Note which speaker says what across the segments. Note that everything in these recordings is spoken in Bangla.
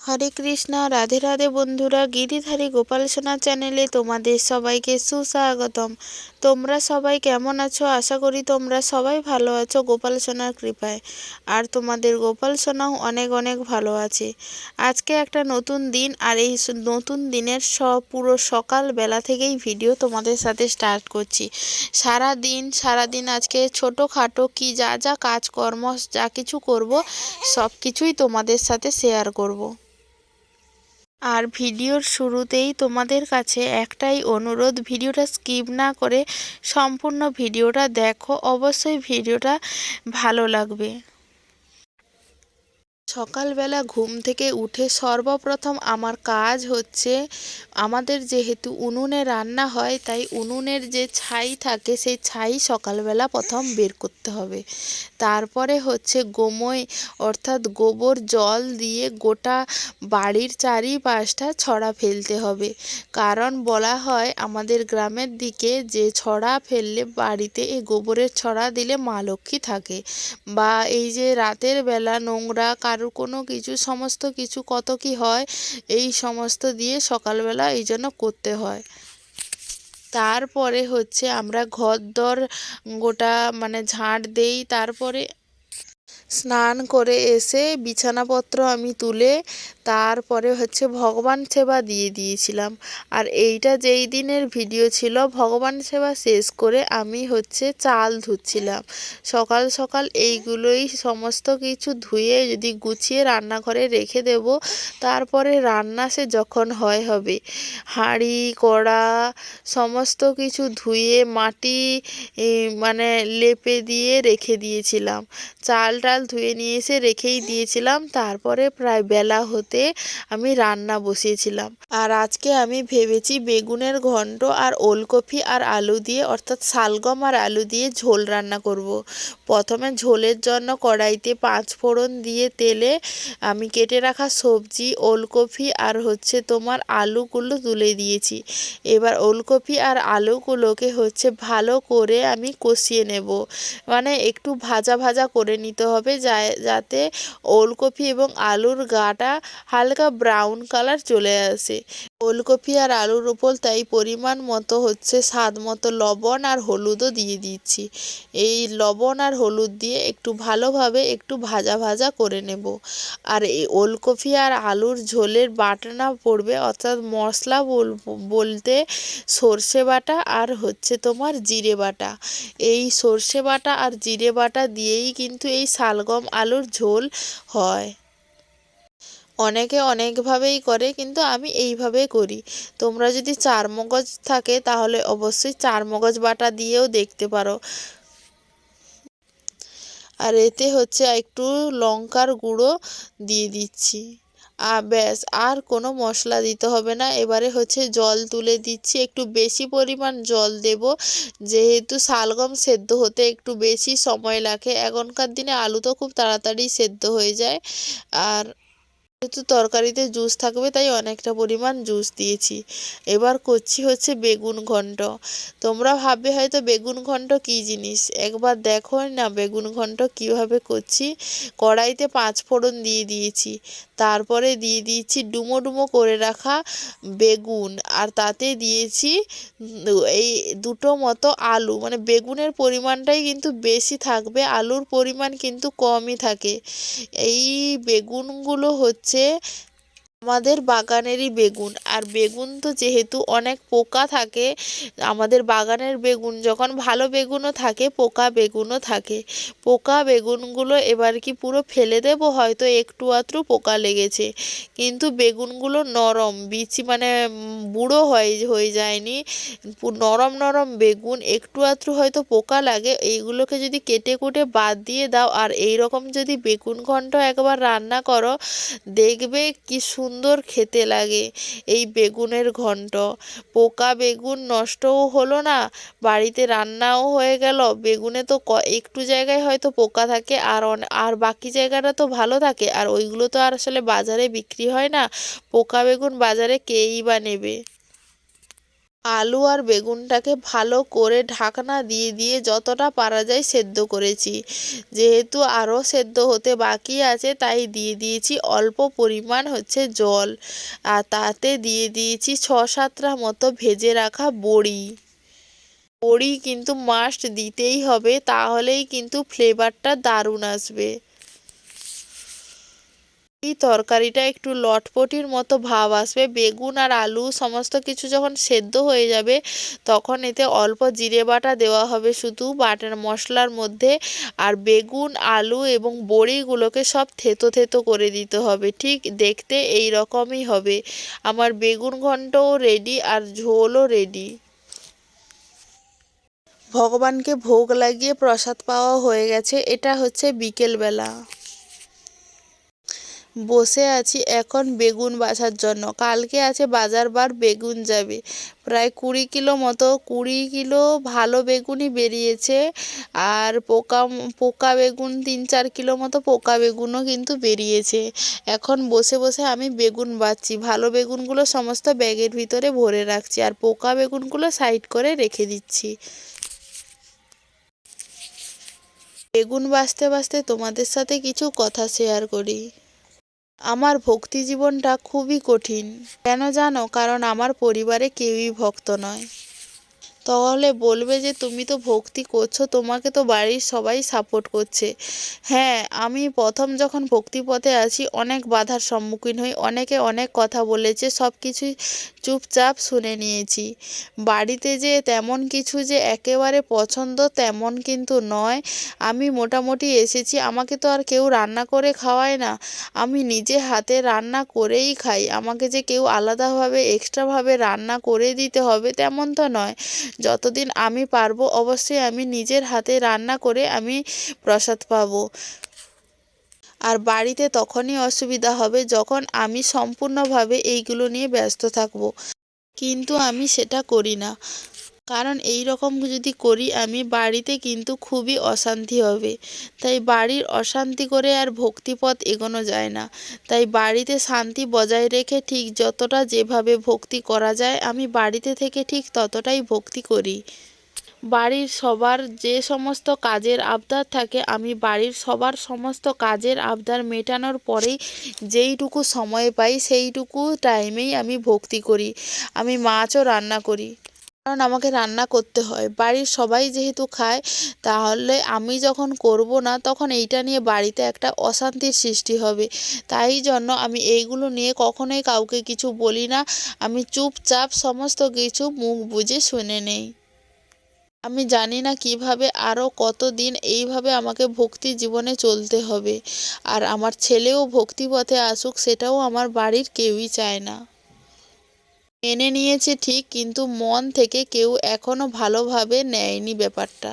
Speaker 1: হরে কৃষ্ণ, রাধে রাধে বন্ধুরা, গিরিধারী গোপাল সোনা চ্যানেলে তোমাদের সবাইকে সুস্বাগতম। তোমরা সবাই কেমন আছো? আশা করি তোমরা সবাই ভালো আছো গোপাল সোনার কৃপায়। আর তোমাদের গোপাল সোনাও অনেক অনেক ভালো আছে। আজকে একটা নতুন দিন আর এই নতুন দিনের সব পুরো সকাল বেলা থেকেই ভিডিও তোমাদের সাথে স্টার্ট করছি। সারা দিন সারা দিন আজকে ছোটোখাটো কি যা যা কাজকর্ম, যা কিছু করব সব কিছুই তোমাদের সাথে শেয়ার করব। আর ভিডিওর শুরুতেই তোমাদের কাছে একটাই অনুরোধ, ভিডিওটা স্কিপ না করে সম্পূর্ণ ভিডিওটা দেখো। অবশ্যই ভিডিওটা ভালো লাগবে। সকালবেলা ঘুম থেকে উঠে সর্বপ্রথম আমার কাজ হচ্ছে, আমাদের যেহেতু উনুনে রান্না হয়, তাই উনুনের যে ছাই থাকে, সেই ছাই সকালবেলা প্রথম বের করতে হবে। তারপরে হচ্ছে গোময়, অর্থাৎ গোবর জল দিয়ে গোটা বাড়ির চারিপাশটা ছড়া ফেলতে হবে। কারণ বলা হয়, আমাদের গ্রামের দিকে যে ছড়া ফেললে বাড়িতে এই গোবরের ছড়া দিলে মা লক্ষ্মী থাকে। বা এই যে রাতের বেলা নোংরা কারোর কোনো কিছু, সমস্ত কিছু কত কি হয়, এই সমস্ত দিয়ে সকালবেলা এই জন্য করতে হয়। তারপরে হচ্ছে আমরা ঘর দর গোটা মানে ঝাঁট দেই, তারপরে স্নান করে এসে বিছানাপত্র আমি তুলে তারপরে হচ্ছে ভগবান সেবা দিয়ে দিয়েছিলাম। আর এইটা যেই দিনের ভিডিও ছিল, ভগবান সেবা শেষ করে আমি হচ্ছে চাল ধুচ্ছিলাম। সকাল সকাল এইগুলোই সমস্ত কিছু ধুয়ে যদি গুছিয়ে রান্নাঘরে রেখে দেব, তারপরে রান্না সে যখন হয় হবে। হাঁড়ি, কড়া সমস্ত কিছু ধুয়ে মাটি মানে লেপে দিয়ে রেখে দিয়েছিলাম। চাল টাল ধুয়ে নিয়ে এসে রেখেই দিয়েছিলাম। তারপরে প্রায় বেলা হতে আমি রান্না বসিয়েছিলাম। আর আজকে আমি ভেবেছি বেগুনের ঘন্ট আর ওলকপি আর আলু দিয়ে, অর্থাৎ শালগম আর আলু দিয়ে ঝোল রান্না করব। প্রথমে ঝোলের জন্য কড়াইতে পাঁচ ফোড়ন দিয়ে তেলে আমি কেটে রাখা সবজি, ওলকপি আর হচ্ছে তোমার আলুগুলো তুলে দিয়েছি। এবার ওলকপি আর আলুগুলোকে হচ্ছে ভালো করে আমি কষিয়ে নেব। মানে একটু ভাজা ভাজা করে নিতে হবে যাতে ওলকপি এবং আলুর গাটা হালকা ব্রাউন কালার চলে আসে। ওলকপি আর আলুর উপর তাই পরিমাণ মতো হচ্ছে স্বাদ মতো লবণ আর হলুদও দিয়ে দিচ্ছি। এই লবণ আর হলুদ দিয়ে একটু ভালোভাবে একটু ভাজা ভাজা করে নেব। আর এই ওলকপি আর আলুর ঝোলের বাটনা পড়বে, অর্থাৎ মশলা বল, বলতে সর্ষে বাটা আর হচ্ছে তোমার জিরে বাটা। এই সর্ষে বাটা আর জিরে বাটা দিয়েই কিন্তু এই শালগম আলুর ঝোল হয়। অনেকে অনেকভাবেই করে, কিন্তু আমি এইভাবে করি। তোমরা যদি চার মগজ থাকে, তাহলে অবশ্যই চার মগজ বাটা দিয়েও দেখতে পারো। আর এতে হচ্ছে একটু লঙ্কার গুঁড়ো দিয়ে দিচ্ছি। আর ব্যাস, আর কোনো মশলা দিতে হবে না। এবারে হচ্ছে জল তুলে দিচ্ছি। একটু বেশি পরিমাণ জল দেব। যেহেতু শালগম সেদ্ধ হতে একটু বেশি সময় লাগে। এখনকার দিনে আলু তো খুব তাড়াতাড়ি সেদ্ধ হয়ে যায়। আর যেহেতু তরকারিতে জুস থাকবে, তাই অনেকটা পরিমাণ জুস দিয়েছি। এবার করছি হচ্ছে বেগুন ঘন্ট। তোমরা ভাববে হয়তো বেগুন ঘন্ট কী জিনিস? একবার দেখো না বেগুন ঘন্ট কীভাবে করছি। কড়াইতে পাঁচ ফোড়ন দিয়ে দিয়েছি। তারপরে দিয়ে দিয়েছি ডুমো ডুমো করে রাখা বেগুন। আর তাতে দিয়েছি এই দুটো মতো আলু। মানে বেগুনের পরিমাণটাই কিন্তু বেশি থাকবে, আলুর পরিমাণ কিন্তু কমই থাকে। এই বেগুনগুলো হচ্ছে 对。আমাদের বাগানেরই বেগুন। আর বেগুন তো যেহেতু অনেক পোকা থাকে, আমাদের বাগানের বেগুন যখন ভালো বেগুনও থাকে, পোকা বেগুনও থাকে। পোকা বেগুনগুলো এবার কি পুরো ফেলে দেব? হয়তো একটু আধটু পোকা লেগেছে। কিন্তু বেগুনগুলো নরম বিচি মানে বুড়ো হয়, হয়ে যায়নি। নরম নরম বেগুন, একটু আধটু হয়তো পোকা লাগে। এইগুলোকে যদি কেটে কুটে বাদ দিয়ে দাও। আর এই রকম যদি বেগুন ঘন্ট একবার রান্না করো, দেখবে কি সুন্দর খেতে লাগে। এই বেগুনের ঘন্ট। পোকা বেগুন নষ্টও হলো না, বাড়িতে রান্নাও হয়ে গেল। বেগুনে তো ক একটু জায়গায় হয়তো পোকা থাকে, আর আর বাকি জায়গাটা তো ভালো থাকে। আর ওইগুলো তো আর আসলে বাজারে বিক্রি হয় না। পোকা বেগুন বাজারে কেই বা নেবে? আলু আর বেগুনটাকে ভালো করে ঢাকনা দিয়ে দিয়ে যতটা পারা যায় সেদ্ধ করেছি। যেহেতু আরও সেদ্ধ হতে বাকি আছে, তাই দিয়ে দিয়েছি অল্প পরিমাণ হচ্ছে জল। আর তাতে দিয়ে দিয়েছি ছ সাতটা মতো ভেজে রাখা বড়ি। বড়ি কিন্তু মাস্ট দিতেই হবে, তাহলেই কিন্তু ফ্লেভারটা দারুণ আসবে। এই তরকারিটা একটু লটপটির মতো ভাব আসবে। বেগুন আর আলু সমস্ত কিছু যখন সেদ্ধ হয়ে যাবে, তখন এতে অল্প জিরে বাটা দেওয়া হবে শুধু। বাটার মশলার মধ্যে আর বেগুন, আলু এবং বড়িগুলোকে সব থেতো থেতো করে দিতে হবে। ঠিক দেখতে এই রকমই হবে। আমার বেগুন ঘন্টও রেডি আর ঝোলও রেডি ভগবানকে ভোগ লাগিয়ে প্রসাদ পাওয়া হয়ে গেছে। এটা হচ্ছে বিকেলবেলা। বসে আছি এখন বেগুন বাছার জন্য। কালকে আছে বাজার বার বেগুন যাবে। প্রায় কুড়ি কিলো মতো, কুড়ি কিলো ভালো বেগুনই বেরিয়েছে। আর পোকা পোকা বেগুন, তিন চার কিলো মতো পোকা বেগুনও কিন্তু বেরিয়েছে। এখন বসে বসে আমি বেগুন বাছছি ভালো বেগুনগুলো সমস্ত ব্যাগের ভিতরে ভরে রাখছি আর পোকা বেগুনগুলো সাইড করে রেখে দিচ্ছি। বেগুন বাছতে বাছতে তোমাদের সাথে কিছু কথা শেয়ার করি। আমার ভক্তি জীবনটা খুবই কঠিন। কেন জানো? কারণ আমার পরিবারে কেউই ভক্ত নয়। তাহলে বলবে যে, তুমি তো ভক্তি করছ, তোমাকে তো বাড়ির সবাই সাপোর্ট করছে। হ্যাঁ আমি প্রথম যখন ভক্তি পথে আছি, অনেক বাধার সম্মুখীন হই। অনেকে অনেক কথা বলেছে সব কিছুই চুপচাপ শুনে নিয়েছি। বাড়িতে যে তেমন কিছু যে একেবারে পছন্দ তেমন কিন্তু নয়। আমি মোটামুটি এসেছি, আমাকে তো আর কেউ রান্না করে খাওয়ায় না। আমি নিজে হাতে রান্না করেই খাই। আমাকে যে কেউ আলাদাভাবে এক্সট্রাভাবে রান্না করে দিতে হবে তেমন তো নয়। যতদিন আমি পারব, অবশ্যই আমি নিজের হাতে রান্না করে আমি প্রসাদ পাবো। আর বাড়িতে তখনই অসুবিধা হবে যখন আমি সম্পূর্ণভাবে এইগুলো নিয়ে ব্যস্ত থাকব। কিন্তু আমি সেটা করি না। কারণ এই রকম যদি করি আমি, বাড়িতে কিন্তু খুবই অশান্তি হবে। তাই বাড়ির অশান্তি করে আর ভক্তিপথ এগোনো যায় না। তাই বাড়িতে শান্তি বজায় রেখে ঠিক যতটা যেভাবে ভক্তি করা যায়, আমি বাড়িতে থেকে ঠিক ততটাই ভক্তি করি। বাড়ির সবার যে সমস্ত কাজের আবদার থাকে, আমি বাড়ির সবার সমস্ত কাজের আবদার মেটানোর পরেই যেইটুকু সময় পাই, সেইটুকু টাইমেই আমি ভক্তি করি। আমি মাছও রান্না করি। কারণ আমাকে রান্না করতে হয়। বাড়ির সবাই যেহেতু খায়, তাহলে আমি যখন করব না, তখন এইটা নিয়ে বাড়িতে একটা অশান্তির সৃষ্টি হবে। তাই জন্য আমি এইগুলো নিয়ে কখনোই কাউকে কিছু বলি না। আমি চুপচাপ সমস্ত কিছু মুখ বুজে শুনে নেই। আমি জানি না কীভাবে আরও কতদিন এইভাবে আমাকে ভক্তি জীবনে চলতে হবে। আর আমার ছেলেও ভক্তি পথে আসুক, সেটাও আমার বাড়ির কেউই চায় না। মেনে নিয়েছে ঠিক কিন্তু মন থেকে কেউ এখনও ভালোভাবে নেয়নি ব্যাপারটা।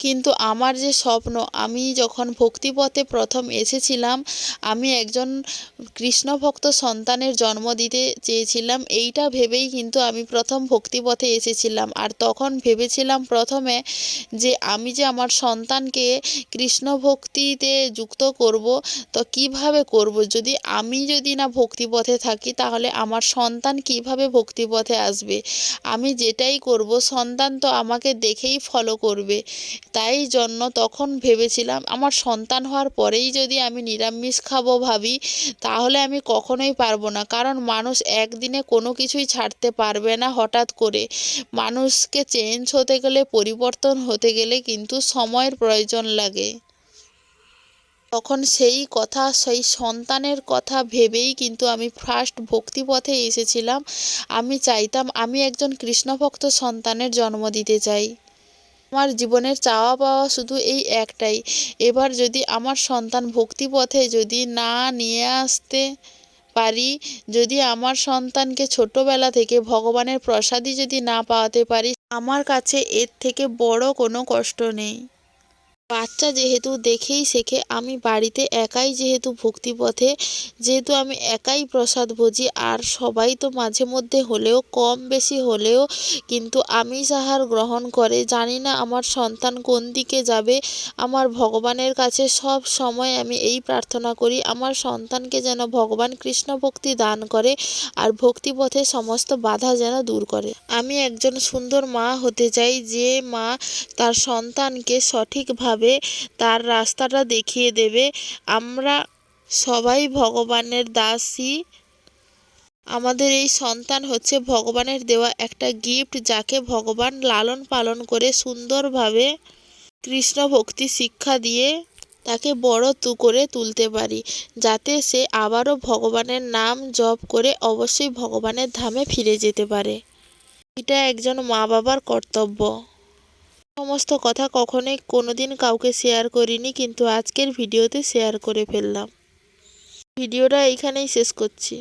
Speaker 1: কিন্তু আমার যে স্বপ্ন, আমি যখন ভক্তিপথে প্রথম এসেছিলাম, আমি একজন কৃষ্ণভক্ত সন্তানের জন্ম দিতে চেয়েছিলাম, এইটা ভেবেই কিন্তু আমি প্রথম ভক্তিপথে এসেছিলাম। আর তখন ভেবেছিলাম প্রথমে যে আমি যে আমার সন্তানকে কৃষ্ণ ভক্তিতে যুক্ত করব, তো কীভাবে করব? যদি আমি যদি না ভক্তিপথে থাকি, তাহলে আমার সন্তান কীভাবে ভক্তিপথে আসবে? আমি যেটাই করব, সন্তান তো আমাকে দেখেই ফলো করবে। তাই জন্য তখন ভেবেছিলাম, আমার সন্তান হওয়ার পরেই যদি আমি নিরামিষ খাব ভাবি, তাহলে আমি কখনোই পারব না। কারণ মানুষ একদিনে কোনো কিছুই ছাড়তে পারবে না হঠাৎ করে। মানুষকে চেঞ্জ হতে গেলে, পরিবর্তন হতে গেলে কিন্তু সময়ের প্রয়োজন লাগে। তখন সেই কথা, সেই সন্তানের কথা ভেবেই কিন্তু আমি ফার্স্ট ভক্তিপথে এসেছিলাম। আমি চাইতাম আমি একজন কৃষ্ণভক্ত সন্তানের জন্ম দিতে চাই। আমার জীবনের চাওয়া পাওয়া শুধু এই একটাই। এবার যদি আমার সন্তান ভক্তিপথে যদি না নিয়ে আসতে পারি, যদি আমার সন্তানকে ছোটোবেলা থেকে ভগবানের প্রসাদই যদি না পাওয়াতে পারি, আমার কাছে এর থেকে বড় কোনো কষ্ট নেই। বাচ্চা যেহেতু দেখেই শেখে, আমি বাড়িতে একাই যেহেতু ভক্তিপথে, যেহেতু আমি একাই প্রসাদ ভোজি, আর সবাই তো মাঝে মধ্যে হলেও, কম বেশি হলেও কিন্তু আমিষ আহার গ্রহণ করে। জানি না আমার সন্তান কোন দিকে যাবে, আমার ভগবানের কাছে সব সময় আমি এই প্রার্থনা করি, আমার সন্তানকে যেন ভগবান কৃষ্ণ ভক্তি দান করে, আর ভক্তিপথে সমস্ত বাধা যেন দূর করে। আমি একজন সুন্দর মা হতে চাই, যে মা তার সন্তানকে সঠিকভাবে তার রাস্তাটা দেখিয়ে দেবে। আমরা সবাই ভগবানের দাসী। আমাদের এই সন্তান হচ্ছে ভগবানের দেওয়া একটা গিফট যাকে ভগবান লালন পালন করে সুন্দরভাবে কৃষ্ণ ভক্তি শিক্ষা দিয়ে তাকে বড় তু করে তুলতে পারি, যাতে সে আবারও ভগবানের নাম জপ করে অবশ্যই ভগবানের ধামে ফিরে যেতে পারে। এটা একজন মা বাবার কর্তব্য। সমস্ত কথা কখনোই কোনোদিন কাউকে শেয়ার করিনি, কিন্তু আজকের ভিডিওতে শেয়ার করে ফেললাম। ভিডিওটা এইখানেই শেষ করছি।